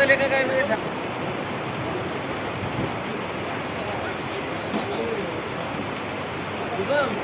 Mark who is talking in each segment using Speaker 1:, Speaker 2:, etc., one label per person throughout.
Speaker 1: गेले का काय माहिती? शुभम.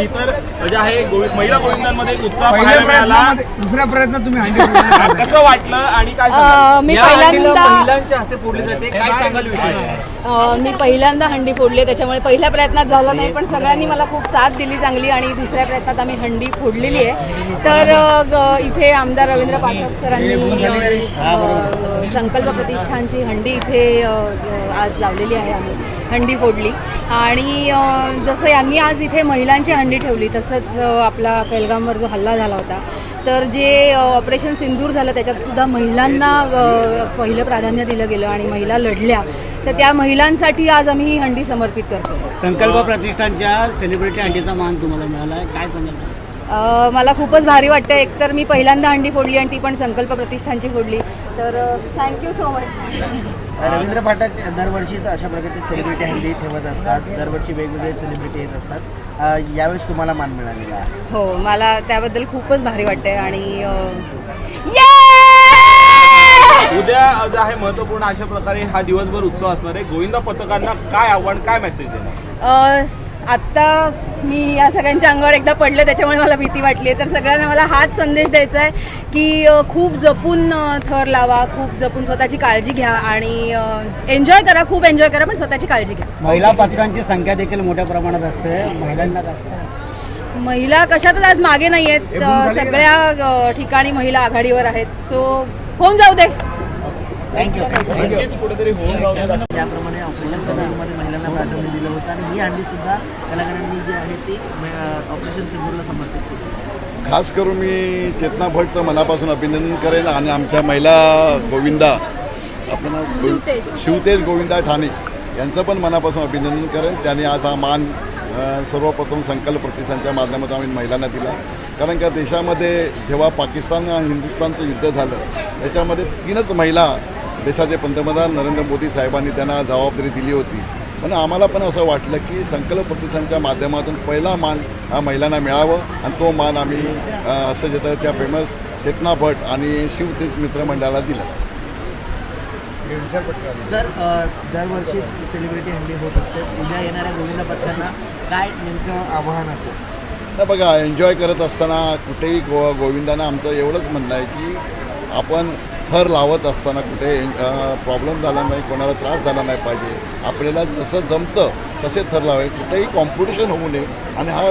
Speaker 2: इतर म्हणजे आहे महिला गोविंदांमध्ये एक उत्साह पाहायला मिळाला.
Speaker 3: दुसऱ्या प्रयत्नात तुम्ही.
Speaker 2: कसं वाटलं आणि काय
Speaker 4: अ,
Speaker 2: सांगाल?
Speaker 4: मी
Speaker 1: या हंडीला
Speaker 4: पहिल्यांदा
Speaker 1: महिलांच्या हस्ते फोडली जाते काय सांगाल
Speaker 4: अ, मी पहिल्यांदा हंडी फोडली त्याच्यामुळे पहिल्या प्रयत्नात झालं नाही पण सगळ्यांनी मला खूप साथ दिली चांगली आणि दुसऱ्या प्रयत्नात आम्ही हंडी फोडलेली आहे. तर अ, ग- इथे आमदार रवींद्र पाठक सरांनी अ, अ, संकल्प प्रतिष्ठानची हंडी इथे अ, अ, आज लावलेली आहे आम्ही. हंडी फोडली. आणि जसं यांनी आज इथे महिलांची हंडी ठेवली तसंच आपला पेलगामवर जो हल्ला झाला होता. तर जे ऑपरेशन सिंदूर झालं त्याच्यात सुद्धा महिलांना पहिलं प्राधान्य दिलं गेलं आणि महिला लढल्या. तर त्या महिलांसाठी आज आम्ही ही हंडी समर्पित करतो
Speaker 5: संकल्प प्रतिष्ठानच्या सेलिब्रिटी हंडीचा मान तुम्हाला मिळाला आहे काय सांगाल?
Speaker 4: मला खूपच भारी वाटतं. एकतर मी पहिल्यांदा हंडी फोडली आणि ती पण संकल्प प्रतिष्ठानची फोडली. तर thank you so much
Speaker 6: Ravindra Phatak दरवर्षी तर अशा प्रकारचे सेलिब्रिटी हँडी ठेवत असतात. दरवर्षी वेगवेगळे सेलिब्रिटी येत असतात. यावेळेस तुम्हाला मान मिळालेला आहे.
Speaker 4: हो मला त्याबद्दल खूपच भारी वाटतंय आणि!
Speaker 2: उद्या जे आहे महत्त्वपूर्ण अशा प्रकारे हा दिवसभर उत्सव असणार आहे. गोविंदा पथकांना काय आव्हान काय मेसेज देणार?
Speaker 4: आत्ता मी या सगळ्यांच्या अंगावर एकदा पडले त्याच्यामुळे मला भीती वाटली तर सगळ्यांना मला हाच संदेश द्यायचा आहे की खूप जपून थर लावा खूप जपून स्वतःची काळजी घ्या आणि एन्जॉय करा खूप एन्जॉय करा पण स्वतःची काळजी घ्या.
Speaker 5: महिला पथकांची संख्या देखील मोठ्या प्रमाणात असते. महिलांना
Speaker 4: महिला कशातच आज मागे नाही आहेत सगळ्या ठिकाणी महिला आघाडीवर आहेत. सो होऊन जाऊ दे.
Speaker 6: थँक्यू ऑपरेशन महिलांना प्राधान्य दिलं होतं आणि ही हंडी सुद्धा कलाकारांनी जी आहे ती म- ऑपरेशन समर्पित केली.
Speaker 7: खास करून मी चेतना भटचं मनापासून अभिनंदन करेन आणि आमच्या महिला गोविंदा आपलं नाव गो-
Speaker 4: शिवतेज.
Speaker 7: गोविंदा ठाणे यांचं पण मनापासून अभिनंदन करेन त्यांनी आज हा मान सर्वप्रथम संकल्प प्रतिष्ठानच्या माध्यमातून आम्ही महिलांना दिला. कारण का देशामध्ये जेव्हा पाकिस्तान आणि हिंदुस्थानचं युद्ध झालं त्याच्यामध्ये तीनच महिला देशाचे पंतप्रधान नरेंद्र मोदी साहेबांनी त्यांना जबाबदारी दिली होती. पण आम्हाला पण असं वाटलं की संकल्प प्रतिष्ठानच्या माध्यमातून पहिला मान हा महिलांना मिळावं आणि तो मान आम्ही असं जे त्या फेमस चेतना भट आणि शिवतेज मित्रमंडळाला दिला.
Speaker 6: सर दरवर्षी सेलिब्रिटी हंडी होत असते. उद्या येणाऱ्या गोविंदा पथकांना काय नेमकं आव्हान असेल?
Speaker 7: तर बघा एन्जॉय करत असताना कुठेही गो गोविंदानं आमचं एवढंच म्हणणं आहे की आपण थर लावत असताना कुठे प्रॉब्लेम झाला नाही कोणाला त्रास झाला नाही पाहिजे. आपल्याला जसं जमतं तसे थर लावावे. कुठेही कॉम्पिटिशन होऊ नये. आणि हा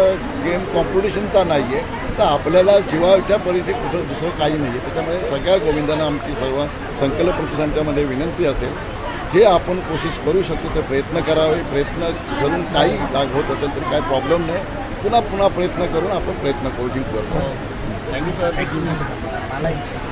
Speaker 7: गेम कॉम्पिटिशनचा नाही आहे तर आपल्याला जीवाच्या परिचय कुठं दुसरं काही नाही आहे त्याच्यामुळे सगळ्या गोविंदांना आमची सर्व संकल्प प्रतिष्ठानच्यामध्ये विनंती असेल. जे आपण कोशिश करू शकतो ते प्रयत्न करावे. प्रयत्न करून काही लाग होत असेल तर काही प्रॉब्लेम नाही. पुन्हा पुन्हा प्रयत्न करून आपण प्रयत्न करू जिंकू. असं
Speaker 2: थँक्यू सर.
Speaker 6: मला